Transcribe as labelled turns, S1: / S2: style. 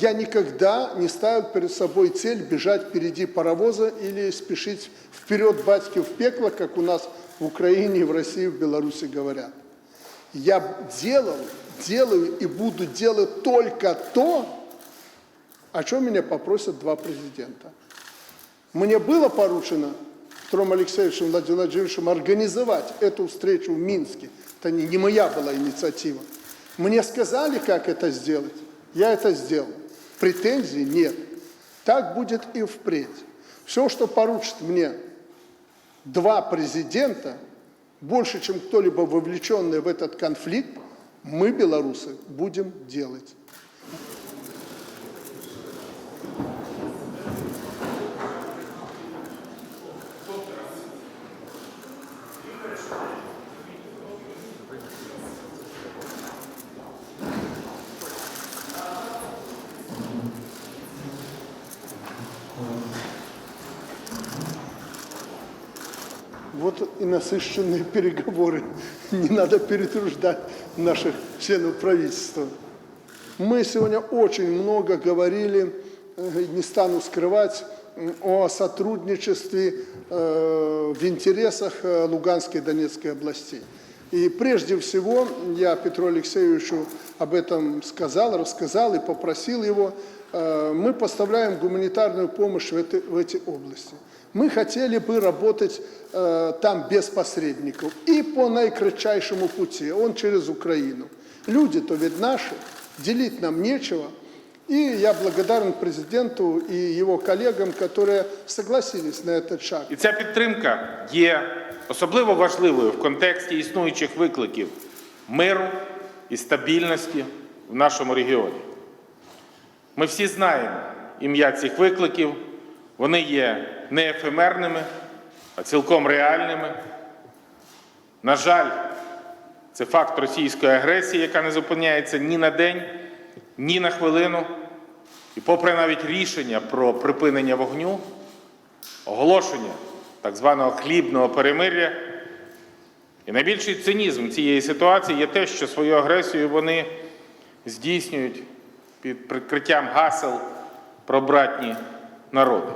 S1: Я никогда не ставил перед собой цель бежать впереди паровоза или спешить вперед батьки в пекло, как у нас в Украине, в России, в Беларуси говорят. Я делал, делаю и буду делать только то, о чем меня попросят два президента. Мне было поручено Петром Алексеевичем Владимировичем организовать эту встречу в Минске. Это не, не моя была инициатива. Мне сказали, как это сделать. Я это сделал. Претензий нет. Так будет и впредь. Все, что поручит мне два президента, больше, чем кто-либо вовлеченный в этот конфликт, мы, белорусы, будем делать. Вот и насыщенные переговоры. Не надо перетруждать наших членов правительства. Мы сегодня очень много говорили, э, не стану скрывать, о сотрудничестве э, в интересах э, Луганской и Донецкой областей. И прежде всего я Петру Алексеевичу об этом сказал, рассказал и попросил его. Э, Мы поставляем гуманитарную помощь в, эти- в эти области. Мы хотели бы работать э, там без посредников и по наикратчайшему пути, он через Украину. Люди-то ведь наши, делить нам нечего. И я благодарен президенту и его коллегам, которые согласились на этот шаг.
S2: І ця підтримка є особливо важливою в контексті існуючих викликів миру і стабільності в нашому регіоні. Ми всі знаємо ім'я цих викликів, вони є не ефемерними, а цілком реальними. На жаль, це факт російської агресії, яка не зупиняється ні на день, ні на хвилину. І попри навіть рішення про припинення вогню, оголошення так званого хлібного перемиря. І найбільший цинізм цієї ситуації є те, що свою агресію вони здійснюють під прикриттям гасел про братні народи.